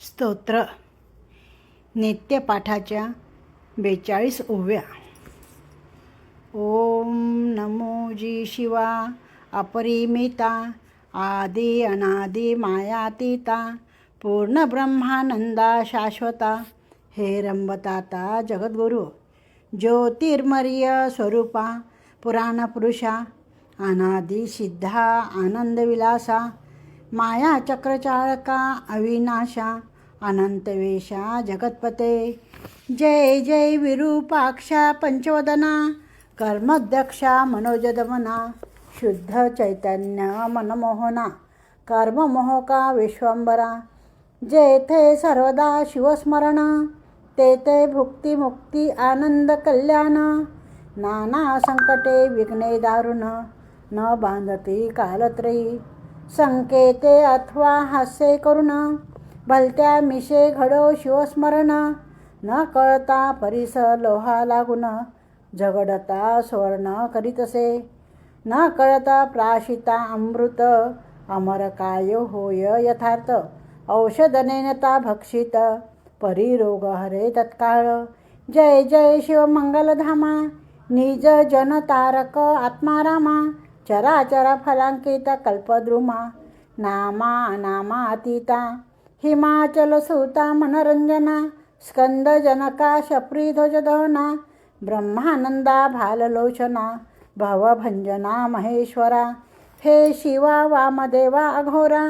स्तोत्र. नित्यपाठाच्या बेचाळीस ओव्या ओम नमो जी शिवा अपरिमिता आदि अनादि मायातीता पूर्ण ब्रह्मानंदा शाश्वता हे रंबताता जगद्गुरु ज्योतिर्मर्य स्वरूपा पुराणपुरुषा अनादि सिद्धा आनंदविलासा माया चक्रचाळका अविनाशा अनंतवेशा जगतपते। जय जय विरूपाक्षा पंचवदना कर्मदक्षा मनोजदमना शुद्ध चैतन्य मनमोहना कर्ममोहका विश्वंबरा जेथे सर्वदा शिवस्मरण तेथे भुक्ती मुक्ती आनंद कल्याण। नाना संकटे विघ्ने दारुण न बांधती कालत्रयी। संकेते अथवा हास्य करुण भलत्या मिशे घडो शिवस्मरण न कळता परिस लोहा लागून झगडता स्वर्ण करीतसे न कळता प्राशिता अमृत अमर काय होय यथार्थ औषधनेनता भक्षित परिरोग हरे तत्काळ. जय जय शिव मंगलधामा निज जन तारक आत्मारामा चराचर फलांकित कल्पद्रुमा नामा अनामा अतीता हिमाचल सुता मनरंजना स्कंद जनका शप्री ध्वजदहना ब्रह्मानंदा भाललोचना भवभंजना महेश्वरा हे शिवा वामदेवा अघोरा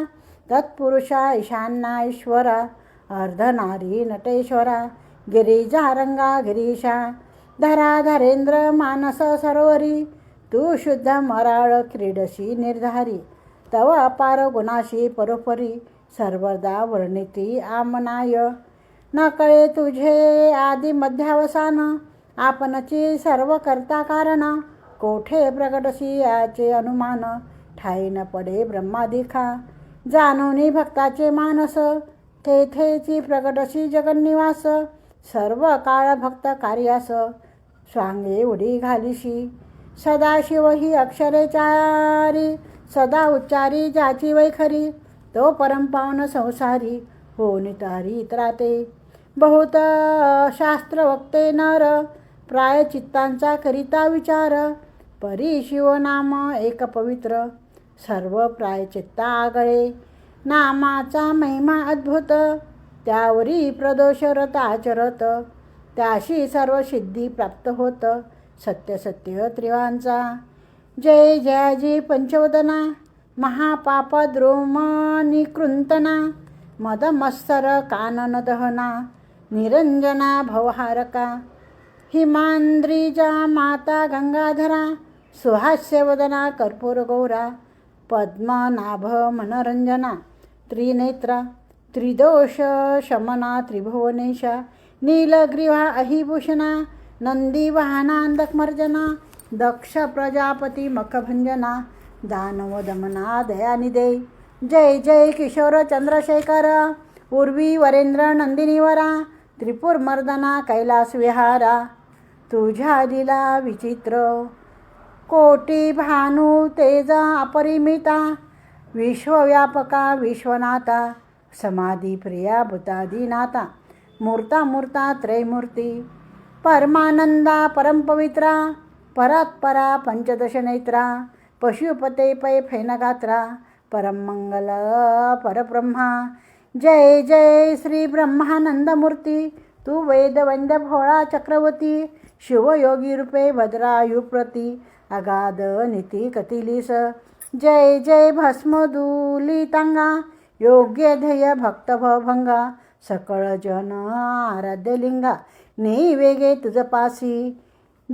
तत्पुरुषा ईशान्या ईश्वरा अर्धनारी नटेश्वरा गिरिजारंगा गिरीशा धरा धरेंद्र मानस सरोवरी तू शुद्ध मराळ क्रीडशी निर्धारी. तव अपार गुणाशी परोपरी सर्वदा वर्णिती आमनाय. न कळे तुझे आदि मध्यावसान आपणची सर्व करता कारण. कोठे प्रगटशी याचे अनुमान ठाई न पडे ब्रह्मादिखा. जाणूनी भक्ताचे मानस तेथेची प्रगटशी जगन्निवास. सर्व काळ भक्त कार्यास स्वांगे उडी घालिशी. सदाशिव ही अक्षरे चारी सदा उच्चारी ज्याची वैखरी तो परमपावन संसारी हो नितारी त्राते. बहुत शास्त्र वक्ते नर प्राय चित्तांचा करिता विचार परी शिवनाम एक पवित्र सर्व प्रायचित्ता आगळे. नामाचा महिमा अद्भुत त्यावरी प्रदोषरत आचरत त्याशी सर्व सिद्धी प्राप्त होतं सत्य सत्य त्रिवांचा. जय जयाजी पंचवदना. महापाप द्रोम मदमत्सर कानन दहना. निरंजना भवहारका. हिमांद्रिजा माता गंगाधरा. सुहास्यवदना कर्पूर गौरा. पद्मनाभ मनोरंजना. त्रिनेत्रा. त्रिदोष शमना त्रिभुवनेशा. नीलग्रीवा अहिभूषणा. नंदी वाहनांदकमर्जना दक्ष प्रजापती मखभंजना दानव दमना दयानिधे जय जय किशोर चंद्रशेखर उर्वी वरेंद्र नंदिनीवरा त्रिपुरमर्दना कैलास विहारा। तुझ्या दिला विचित्र कोटी भानू तेजा अपरिमिता विश्वव्यापका विश्वनाथा समाधी प्रिया भूतादिनाथा मूर्ता मूर्ता त्रैमूर्ती परमानंदा परमपवित्रा परात्परा पंचदश नेत्रा पशुपते पै फैनगात्रा परमंगल परब्रह्मा। जय जय श्री ब्रह्मानंदमूर्ती तू वेदवंद भोळा चक्रवर्ती शिवयोगी रूपे भद्रायुप्रती अगाध निती कतिलीस जय जय भस्मदुलितांगा योग्य ध्येय भक्त भंगा सकळ जन आराध्यलिंगा नेई वेगे तुझ पासी.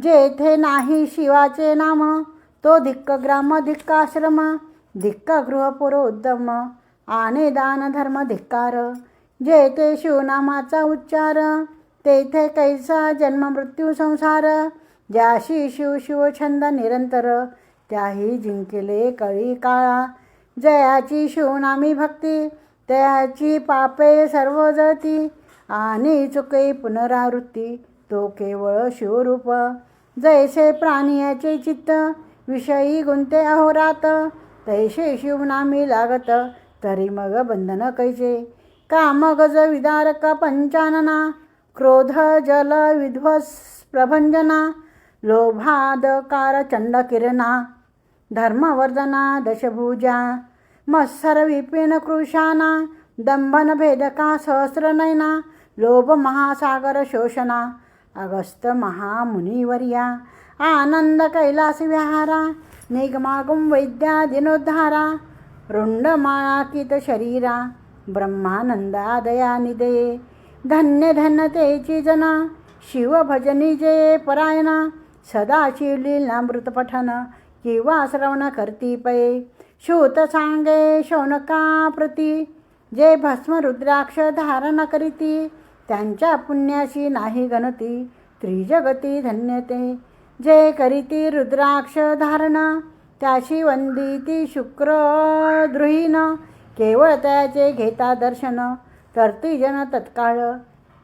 जेथे नाही शिवाचे नाम तो धिक्क ग्राम धिक्काश्रम धिक्क गृहपुर उद्दम आणि दान धर्म धिक्कार. जेथे शिवनामाचा उच्चार तेथे कैसा जन्म मृत्यू संसार. ज्याशी शिव शिव छंद निरंतर त्याही जिंकले कळी काळा. जयाची शिवनामी भक्ती त्याची पापे सर्व जळती. आणि चुके पुनरावृत्ती तो केवळ शिवरूप. जैसे प्राणियाचे चित्त विषयी गुंते अहोरात. तैसे शिवनामी लागत तरी मग बंधन कैसे? कामगज विदारक पंचानना? क्रोध जल विध्वस प्रभंजना? लोभादकार चंडकिरणा धर्मवर्धना दशभुजा? मत्सर विपिन कृशाना दंभन भेदका सहस्रनयना लोभ महासागर शोषणा अगस्त महामुनिवर्या आनंद कैलास विहारा निगमागम वैद्या दिनोद्धारा रुंडमाळाकित शरीरा ब्रह्मानंदा दयानिदे धन्य धन्य तेची जना शिवभजनी जे परायणा सदा शिवलीलामृतपठन किंवा श्रवण करती पये शूत सांगे शौनका प्रती जे भस्म रुद्राक्ष धारण करीती त्यांच्या पुण्याशी नाही गणती त्रिजगती धन्यते. जे करीती रुद्राक्ष धारण त्याशी वंदिती शुक्र द्रुहीन केवळ त्याचे घेता दर्शन करती जन तत्काळ.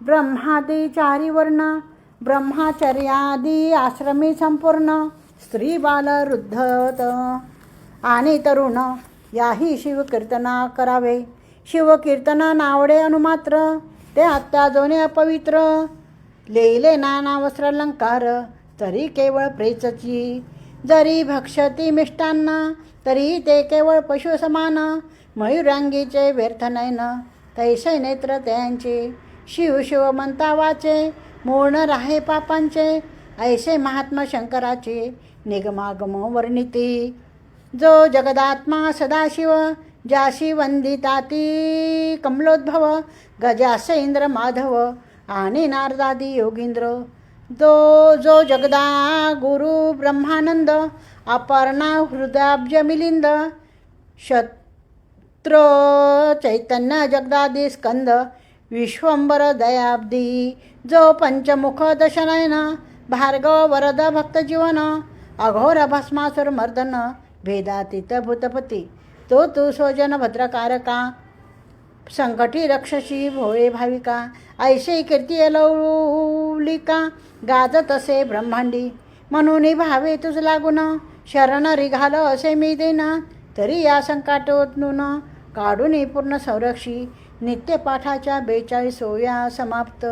ब्रह्मादी चारी वर्ण ब्रह्माचर्यादी आश्रमी संपूर्ण. स्त्री बाल वृद्धत आणि तरुण याही शिवकीर्तना करावे. शिवकीर्तना नावडे अनुमात्र. ते अत्याजोने अपवित्र. लेले नाना वस्त्रालंकार तरी केवळ प्रेचची जरी भक्षती मिष्टांना तरी ते केवळ पशु समान. मयुरांगीचे व्यर्थ नयन तैसे नेत्र त्यांचे. शिव शिव म्हणता वाचे मूर्ण राहे पापांचे ऐसे महात्मा शंकराचे निगमागम वर्णिती. जो जगदात्मा सदाशिव जाशी वंदिता ती कमलोद्भव गजास इंद्र माधव आणि नारदादी योगींद्र. जो जो जगदा गुरु ब्रह्मानंद अपर्णा हृदाब्ज मिलिंद शत्रो चैतन्य जगदादी स्कंद विश्वंबर दयाब्दी. जो पंचमुख दशनयन भार्गव वरद भक्तजीवन अघोर भस्मासुर मर्दन भेदातीत भूतपती. तो तू स्वजन भद्रकारका संकटी रक्षशी भोळे भाविका ऐसे कीर्ती अलौलिका गाजत असे ब्रह्मांडी. म्हणून भावे तुझ लागून शरण रिघाल असे मी देना तरी या संकटोतून काढून पूर्ण संरक्षी नित्यपाठाच्या बेचाळीस सोया समाप्त.